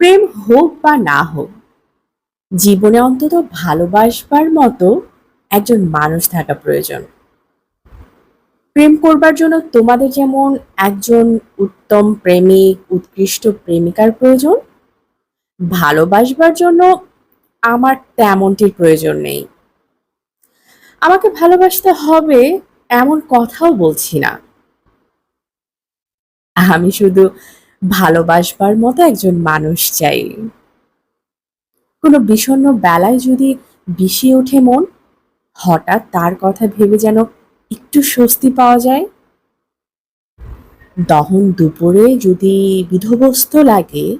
প্রেম হোক বা না হোক, জীবনে অন্তত ভালোবাসবার মতো একজন মানুষ থাকা প্রয়োজন। প্রেম করবার জন্য তোমাদের যেমন একজন উত্তম প্রেমিক, উৎকৃষ্ট প্রেমিকার প্রয়োজন, ভালোবাসবার জন্য আমার তেমনটির প্রয়োজন নেই। আমাকে ভালোবাসতে হবে এমন কথাও বলছি না। আমি শুধু ভালোবাসবার মতো একজন মানুষ চাই। কোনো বিষণ্ন বেলায় যদি বিষিয়ে ওঠে মন, হঠাৎ তার কথা ভেবে যেন একটু স্বস্তি পাওয়া যায়। দহন দুপুরে যদি বিধবস্ত লাগে,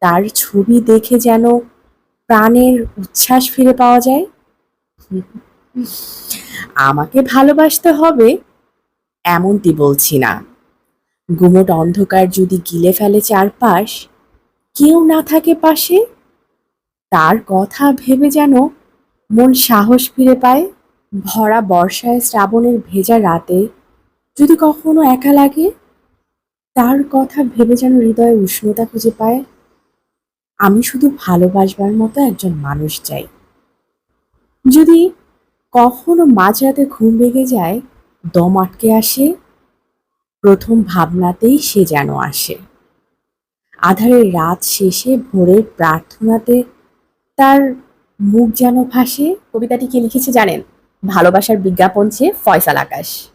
তার ছবি দেখে যেন প্রাণের উচ্ছ্বাস ফিরে পাওয়া যায়। আমাকে ভালোবাসতে হবে, এমনটি বলছি না। গুমট অন্ধকার যদি গিলে ফেলে চারপাশ, কেউ না থাকে পাশে, তার কথা ভেবে যেন মন সাহস ফিরে পায় ভরা বর্ষায় শ্রাবণের ভেজা রাতে। যদি কখনো একা লাগে, তার কথা ভেবে যেন হৃদয়ে উষ্ণতা খুঁজে পায়। আমি শুধু ভালোবাসবার মতো একজন মানুষ চাই। যদি কখনো মাঝরাতে ঘুম ভেঙে যায়, দম আটকে আসে প্রথম ভাবনাতেই সে যেন আসে। আধারের রাত শেষে ভোরের প্রার্থনাতে তার মুখ যেন ভাসে। কবিতাটি কে লিখেছে জানেন? ভালোবাসার বিজ্ঞাপন চেয়ে ফয়সাল আকাশ।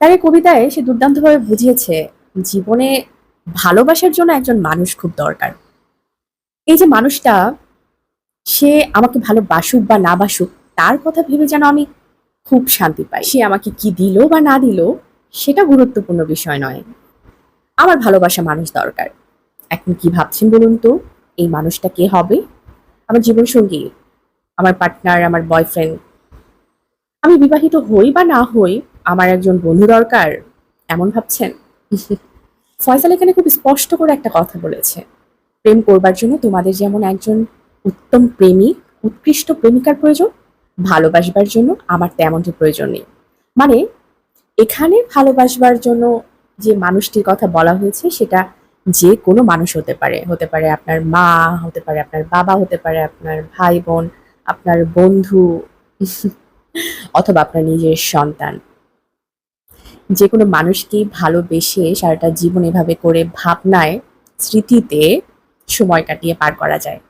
তার এই কবিতায় সে দুর্দান্তভাবে বুঝিয়েছে, জীবনে ভালোবাসার জন্য একজন মানুষ খুব দরকার। এই যে মানুষটা, সে আমাকে ভালোবাসুক বা না বাসুক, তার কথা ভেবে যেন আমি খুব শান্তি পাই। সে আমাকে কি দিল বা না দিল সেটা গুরুত্বপূর্ণ বিষয় নয়। আমার ভালোবাসা মানুষ দরকার। এখন কি ভাবছেন বলুন তো? এই মানুষটা কে হবে? আমার জীবনসঙ্গী, আমার পার্টনার, আমার বয়ফ্রেন্ড। আমি বিবাহিত হই বা না হই, আমার একজন বন্ধু দরকার, এমন ভাবছেন? ফয়সাল এখানে খুব স্পষ্ট করে একটা কথা বলেছে। প্রেম করবার জন্য তোমাদের যেমন একজন উত্তম প্রেমিক উৎকৃষ্ট প্রেমিকার প্রয়োজন, ভালোবাসবার জন্য আমার তেমনটি প্রয়োজন নেই। মানে এখানে ভালোবাসবার জন্য যে মানুষটির কথা বলা হয়েছে, সেটা যে কোনো মানুষ হতে পারে। হতে পারে আপনার মা, হতে পারে আপনার বাবা, হতে পারে আপনার ভাই বোন আপনার বন্ধু, অথবা আপনার নিজের সন্তান। যে কোনো মানুষকে ভালোবেসে সারাটা জীবন এভাবে করে ভাবনায়, স্মৃতিতে সময় কাটিয়ে পার করা যায়।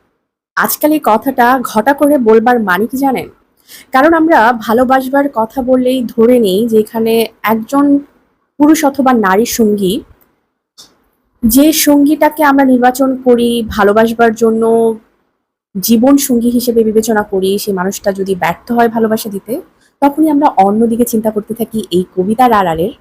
আজকাল এই কথাটা ঘটা করে বলবার মানে কি জানেন? কারণ আমরা ভালোবাসবার কথা বললেই ধরে নিই যে এখানে একজন পুরুষ অথবা নারী সঙ্গী, যে সঙ্গীটাকে আমরা নির্বাচন করি, ভালোবাসবার জন্য জীবন সঙ্গী হিসেবে বিবেচনা করি, সেই মানুষটা যদি ব্যর্থ হয় ভালোবাসা দিতে, তখনই আমরা অন্যদিকে চিন্তা করতে থাকি এই কবিতার আড়ালের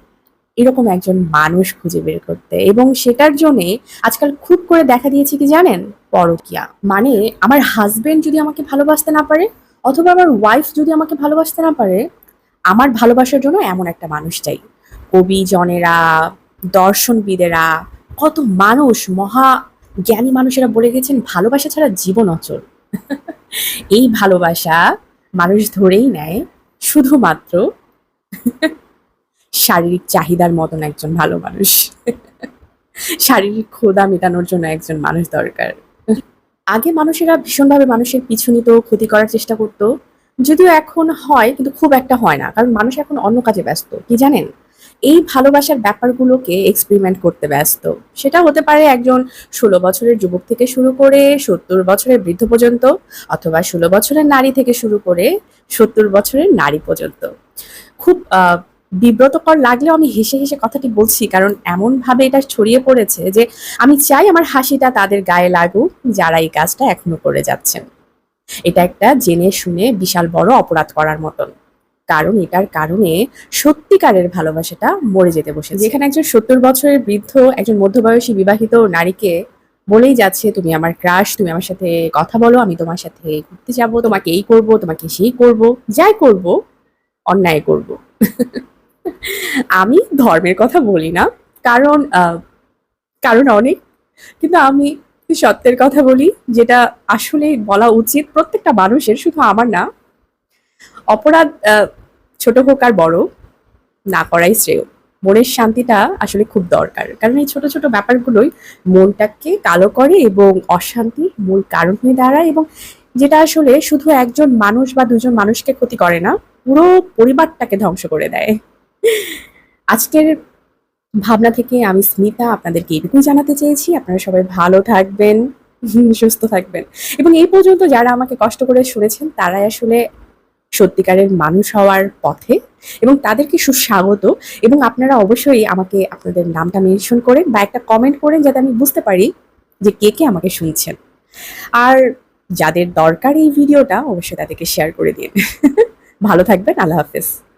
এরকম একজন মানুষ খুঁজে বের করতে। এবং সেটার জন্যে আজকাল খুব করে দেখা দিয়েছে কি জানেন? পরকিয়া। মানে আমার হাজবেন্ড যদি আমাকে ভালোবাসতে না পারে অথবা আমার ওয়াইফ যদি আমাকে ভালোবাসতে না পারে, আমার ভালোবাসার জন্য এমন একটা মানুষ চাই। কবি জনেরা, দর্শনবিদেরা, কত মানুষ, মহা জ্ঞানী মানুষেরা বলে গেছেন, ভালোবাসা ছাড়া জীবন অচল। এই ভালোবাসা মানুষ ধরেই নেয় শুধুমাত্র শারীরিক চাহিদার মতন একজন ভালো মানুষ। শারীরিক ক্ষুধা মেটানোর জন্য একজন মানুষ দরকার। আগে মানুষেরা ভীষণভাবে মানুষের পিছু নিত, ক্ষতি করার চেষ্টা করতো। যদিও এখন হয়, কিন্তু খুব একটা হয় না, কারণ মানুষ এখন অন্য কাজে ব্যস্ত, কি জানেন? এই ভালোবাসার ব্যাপারগুলোকে এক্সপেরিমেন্ট করতে ব্যস্ত। সেটা হতে পারে একজন ষোলো বছরের যুবক থেকে শুরু করে সত্তর বছরের বৃদ্ধ পর্যন্ত, অথবা ষোলো বছরের নারী থেকে শুরু করে সত্তর বছরের নারী পর্যন্ত। খুব বিব্রতকর লাগলেও আমি হেসে হেসে কথাটি বলছি, কারণ এমন ভাবে এটা ছড়িয়ে পড়েছে যে আমি চাই আমার হাসিটা তাদের গায়ে লাগুক যারা এই কাজটা এখনও করে যাচ্ছেন। এটা একটা জেনে শুনে বিশাল বড় অপরাধ করার মতন। কারণ এটার কারণে সত্যিকারের ভালোবাসাটা মরে যেতে বসে যেখানে একজন সত্তর বছরের বৃদ্ধ, একজন মধ্যবয়সী বিবাহিত নারীকে বলেই যাচ্ছে, তুমি আমার ক্রাশ, তুমি আমার সাথে কথা বলো, আমি তোমার সাথে ঘুরতে যাব, তোমাকে এই করব, তোমাকে সেই করব, যাই করব, অন্যায় করব। আমি ধর্মের কথা বলি না, কারণ কারণ অনেক, কিন্তু আমি সত্যের কথা বলি, যেটা আসলে বলা উচিত প্রত্যেকটা মানুষের, শুধু আমার না। অপরাধ ছোট হোক আর বড়, না করাই শ্রেয়। মনের শান্তিটা আসলে খুব দরকার, কারণ এই ছোট ছোট ব্যাপারগুলোই মনটাকে কালো করে এবং অশান্তির মূল কারণ হয়ে দাঁড়ায় এবং যেটা আসলে শুধু একজন মানুষ বা দুজন মানুষকে ক্ষতি করে না, পুরো পরিবারটাকে ধ্বংস করে দেয়। আজকের ভাবনা থেকে আমি স্মিতা আপনাদেরকে এটুকুই জানাতে চেয়েছি। আপনারা সবাই ভালো থাকবেন, সুস্থ থাকবেন। এবং এই পর্যন্ত যারা আমাকে কষ্ট করে শুনেছেন, তারাই আসলে সত্যিকারের মানুষ হওয়ার পথে এবং তাদেরকে সুস্বাগত। এবং আপনারা অবশ্যই আমাকে আপনাদের নামটা মেনশন করেন বা একটা কমেন্ট করেন যাতে আমি বুঝতে পারি যে কে কে আমাকে শুনছেন। আর যাদের দরকার এই ভিডিওটা, অবশ্যই তাদেরকে শেয়ার করে দিন। ভালো থাকবেন, আল্লাহ হাফেজ।